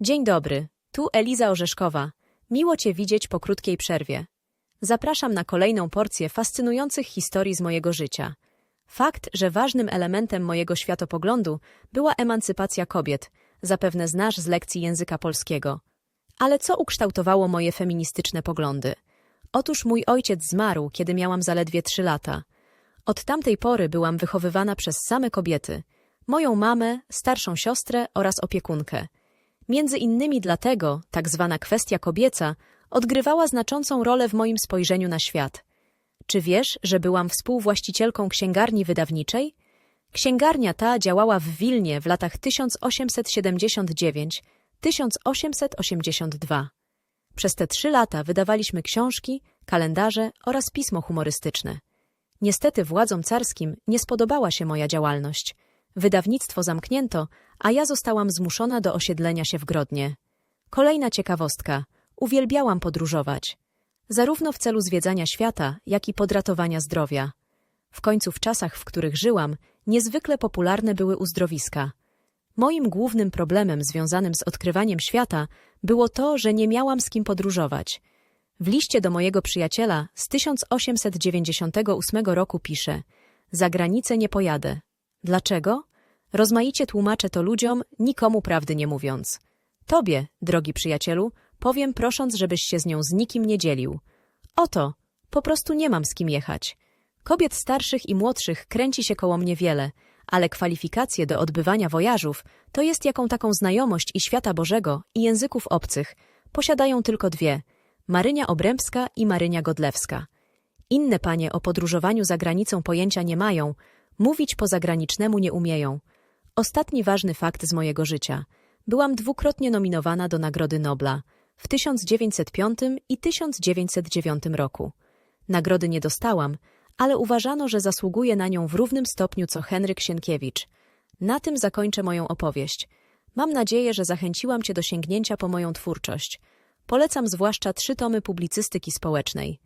Dzień dobry, tu Eliza Orzeszkowa. Miło Cię widzieć po krótkiej przerwie. Zapraszam na kolejną porcję fascynujących historii z mojego życia. Fakt, że ważnym elementem mojego światopoglądu była emancypacja kobiet, zapewne znasz z lekcji języka polskiego. Ale co ukształtowało moje feministyczne poglądy? Otóż mój ojciec zmarł, kiedy miałam zaledwie trzy lata. Od tamtej pory byłam wychowywana przez same kobiety. Moją mamę, starszą siostrę oraz opiekunkę. Między innymi dlatego tak zwana kwestia kobieca odgrywała znaczącą rolę w moim spojrzeniu na świat. Czy wiesz, że byłam współwłaścicielką księgarni wydawniczej? Księgarnia ta działała w Wilnie w latach 1879-1882. Przez te trzy lata wydawaliśmy książki, kalendarze oraz pismo humorystyczne. Niestety władzom carskim nie spodobała się moja działalność. Wydawnictwo zamknięto, a ja zostałam zmuszona do osiedlenia się w Grodnie. Kolejna ciekawostka. Uwielbiałam podróżować. Zarówno w celu zwiedzania świata, jak i podratowania zdrowia. W końcu w czasach, w których żyłam, niezwykle popularne były uzdrowiska. Moim głównym problemem związanym z odkrywaniem świata było to, że nie miałam z kim podróżować. W liście do mojego przyjaciela z 1898 roku pisze: Za granicę nie pojadę. Dlaczego? Rozmaicie tłumaczę to ludziom, nikomu prawdy nie mówiąc. Tobie, drogi przyjacielu, powiem prosząc, żebyś się z nią z nikim nie dzielił. Oto, po prostu nie mam z kim jechać. Kobiet starszych i młodszych kręci się koło mnie wiele, ale kwalifikacje do odbywania wojażów to jest jaką taką znajomość i świata Bożego i języków obcych. Posiadają tylko dwie – Marynia Obrębska i Marynia Godlewska. Inne panie o podróżowaniu za granicą pojęcia nie mają, mówić po zagranicznemu nie umieją. Ostatni ważny fakt z mojego życia. Byłam dwukrotnie nominowana do Nagrody Nobla w 1905 i 1909 roku. Nagrody nie dostałam, ale uważano, że zasługuję na nią w równym stopniu co Henryk Sienkiewicz. Na tym zakończę moją opowieść. Mam nadzieję, że zachęciłam Cię do sięgnięcia po moją twórczość. Polecam zwłaszcza trzy tomy publicystyki społecznej.